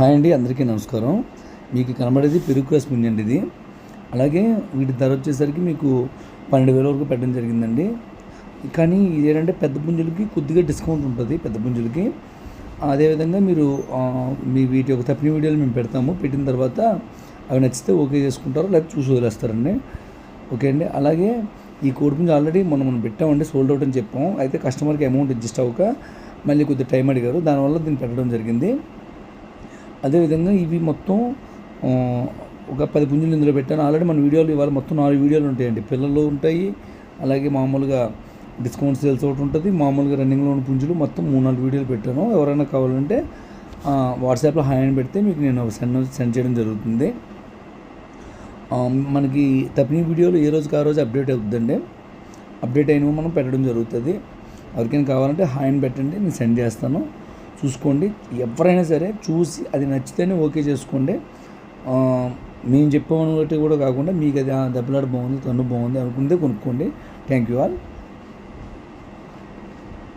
Hi అండి అందరికీ నమస్కారం. మీకు కనబడేది పెరుగు పుంజి అండి ఇది. అలాగే వీటి ధర వచ్చేసరికి మీకు పన్నెండు వేల వరకు పెట్టడం జరిగిందండి. కానీ ఇది ఏంటంటే పెద్ద పుంజులకి కొద్దిగా డిస్కౌంట్ ఉంటుంది పెద్ద పుంజులకి. అదేవిధంగా మీరు మీ వీటి యొక్క తప్పిన వీడియోలు మేము పెడతాము. పెట్టిన తర్వాత అవి నచ్చితే ఓకే చేసుకుంటారు లేకపోతే చూసి వదిలేస్తారండి. ఓకే అండి. అలాగే ఈ కోడి పుంజు ఆల్రెడీ మనం మనం పెట్టామండి సోల్డ్ అవుట్ అని చెప్పాం. అయితే కస్టమర్కి అమౌంట్ అడ్జస్ట్ అవ్వక మళ్ళీ కొద్దిగా టైం అడిగారు. దానివల్ల దీన్ని పెట్టడం జరిగింది. అదేవిధంగా ఇవి మొత్తం ఒక పది పుంజులు ఇందులో పెట్టాను. ఆల్రెడీ మన వీడియోలు ఇవాళ మొత్తం నాలుగు వీడియోలు ఉంటాయండి. పిల్లలు ఉంటాయి అలాగే మామూలుగా డిస్కౌంట్ సేల్స్ ఒకటి ఉంటుంది మామూలుగా రన్నింగ్లో ఉన్న పుంజులు మొత్తం మూడు నాలుగు వీడియోలు పెట్టాను. ఎవరైనా కావాలంటే వాట్సాప్లో హాయ్ అని పెడితే మీకు నేను సెండ్ సెండ్ చేయడం జరుగుతుంది. మనకి తప్పిన వీడియోలు ఏ రోజుకి ఆ రోజు అప్డేట్ అవుతుందండి? అప్డేట్ అయినవి మనం పెట్టడం జరుగుతుంది. ఎవరికైనా కావాలంటే హాయ్ అని పెట్టండి నేను సెండ్ చేస్తాను. చూసుకోండి. ఎవరైనా సరే చూసి అది నచ్చితేనే ఓకే చేసుకోండి. మేము చెప్పామని కూడా కాకుండా మీకు అది ఆ దెబ్బలాట బాగుంది తన్ను బాగుంది అనుకుంటే కొనుక్కోండి. Thank you all